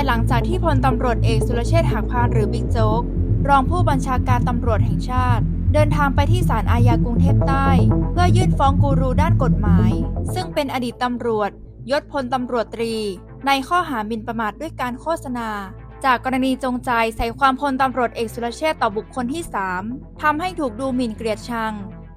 ายหลังจากที่พลตำรวจเอกสุรเชษฐ์หักพานหรือบิ๊กโจ๊ก รองผู้บัญชาการตำรวจแห่งชาติ เดินทางไปที่ศาลอาญากรุงเทพใต้ เพื่อยื่นฟ้องกูรูด้านกฎหมาย ซึ่งเป็นอดีตตำรวจ ยศพลตำรวจตรี ในข้อหาหมิ่นประมาทด้วยการโฆษณา จากกรณีจงใจใส่ความพลตำรวจเอกสุรเชษฐ์ต่อบุคคลที่ 3ทำให้ถูกดูหมิ่นเกลียดชัง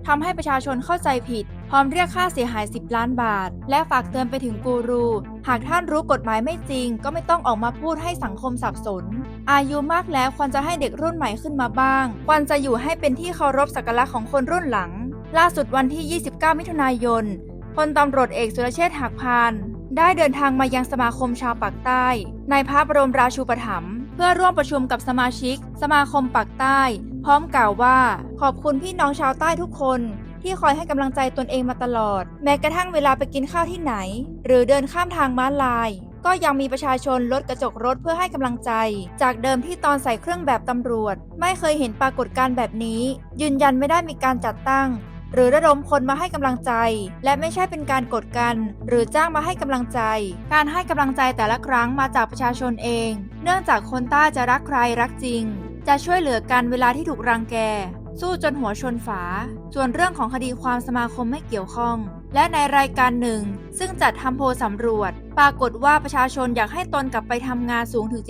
ทำให้ประชาชนเข้าใจผิด พร้อมเรียกค่าเสียหาย 10 ล้านบาท และฝากเตือนไปถึงกูรู หากท่านรู้กฎหมายไม่จริง ก็ไม่ต้องออกมาพูดให้สังคมสับสน อายุมากแล้วควรจะให้เด็กรุ่นใหม่ขึ้นมาบ้าง ควรจะอยู่ให้เป็นที่เคารพสักการะของคนรุ่นหลัง ล่าสุดวันที่ 29 มิถุนายนพลตำรวจเอกสุรเชษฐ์หักพานได้เดินทางมายังสมาคมชาวปากใต้ ในพระบรมราชูปถัมภ์เพื่อร่วมประชุมกับสมาชิก สมาคมปากใต้ พร้อมกล่าวว่า ขอบคุณพี่น้องชาวใต้ทุกคน ที่คอยให้กำลังใจตนเองมาตลอด แม้กระทั่งเวลาไปกินข้าวที่ไหน หรือเดินข้ามทางม้าลาย ก็ยังมีประชาชนลดกระจกรถเพื่อให้กำลังใจ จากเดิมที่ตอนใส่เครื่องแบบตำรวจ ไม่เคยเห็นปรากฏการณ์แบบนี้ ยืนยันไม่ได้มีการจัดตั้งหรือระดมคนมาให้กำลังใจ และไม่ใช่เป็นการกดกัน หรือจ้างมาให้กำลังใจ การให้กำลังใจแต่ละครั้งมาจากประชาชนเอง เนื่องจากคนใต้จะรักใครรักจริง จะช่วยเหลือกันเวลาที่ถูกรังแก สู้จนหัวชนฝา ส่วนเรื่องของคดีความสมาคมไม่เกี่ยวข้อง และในรายการหนึ่ง ซึ่งจัดทำโพลสำรวจ ปรากฏว่าประชาชนอยากให้ตนกลับไปทำงานสูงถึง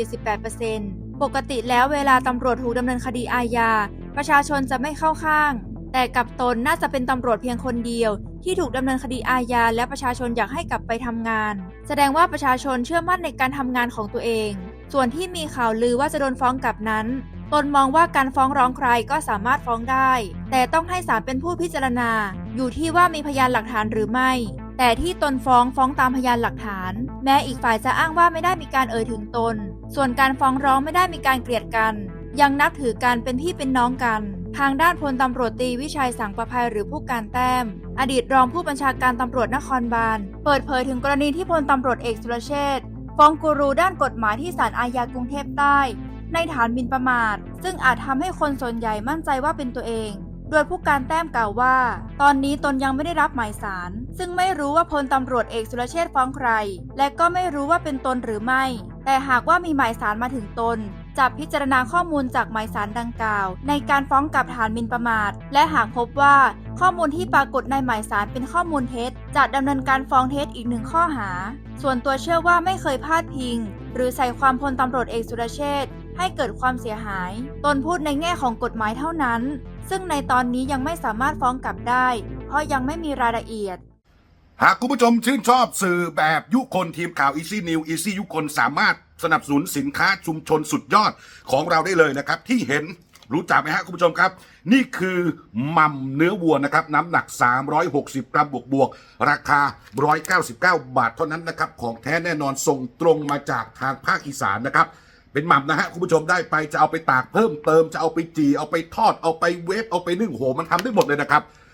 78%ปกติแล้วเวลาตำรวจถูกดำเนินคดีอาญา ประชาชนจะไม่เข้าข้าง แต่กับตนน่าจะเป็นตำรวจเพียงคนเดียว ที่ถูกดำเนินคดีอาญาและประชาชนอยากให้กลับไปทำงาน แสดงว่าประชาชนเชื่อมั่นในการทำงานของตัวเอง ส่วนที่มีข่าวลือว่าจะโดนฟ้องกลับนั้น ตนมองว่าการฟ้องร้องใครก็สามารถฟ้องได้ แต่ต้องให้ศาลเป็นผู้พิจารณา อยู่ที่ว่ามีพยานหลักฐานหรือไม่ แต่ที่ตนฟ้องฟ้องตามพยานหลักฐาน แม้อีกฝ่ายจะอ้างว่าไม่ได้มีการเอ่ยถึงตน ส่วนการฟ้องร้องไม่ได้มีการเกลียดกัน ยังนับถือกันเป็นพี่เป็นน้องกัน ทางด้านพลตำรวจตีวิชัยสังประภัยหรือผู้การแต้ม อดีตรองผู้บัญชาการตำรวจนครบาล เปิดเผยถึงกรณีที่พลตำรวจเอกสุรเชษฐ์ฟ้องกูรูด้านกฎหมายที่ศาลอาญากรุงเทพใต้ ในฐานหมินประมาท ซึ่งอาจทำให้คนส่วนใหญ่มั่นใจว่าเป็นตัวเอง โดยผู้การแต้มกล่าวว่า ตอนนี้ตนยังไม่ได้รับหมายสาร ซึ่งไม่รู้ว่าพลตำรวจเอกสุรเชษฟ้องใคร และก็ไม่รู้ว่าเป็นตนหรือไม่ แต่หากว่ามีหมายสารมาถึงตนจะพิจารณาข้อมูลจากหมายสารดังกล่าว ในการฟ้องกับฐานมินประมาท และหากพบว่าข้อมูลที่ปรากฏในหมายสารเป็นข้อมูลเท็จ จะดำเนินการฟ้องเท็จอีกหนึ่งข้อหา ส่วนตัวเชื่อว่าไม่เคยพลาดพิง หรือใส่ความพลตำรวจเอกสุรเชษ ให้เกิดความเสียหาย ตนพูดในแง่ของกฎหมายเท่านั้น ซึ่งในตอนนี้ยังไม่สามารถฟ้องกลับได้ เพราะยังไม่มีรายละเอียด หากคุณผู้ชมชื่นชอบสื่อแบบยุคนทีมข่าว Easy New Easy ยุคนสามารถสนับสนุนสินค้าชุมชนสุดยอดของเราได้เลยนะครับ ที่เห็นรู้จักไหมฮะคุณผู้ชมครับ นี่คือมัมเนื้อวัวนะครับ น้ำหนัก 360 กรัมบวกบวกราคา 199 บาทเท่านั้นนะครับ ของแท้แน่นอนส่งตรงมาจากทางภาคอีสานนะครับ เป็นหม่ำนะฮะคุณผู้ชมได้ไปจะเอาไปตากเพิ่มเติมจะเอาไปจีเอาไปทอดเอาไปเวฟเอาไปนึ่งโหมันทำได้หมดเลยนะครับ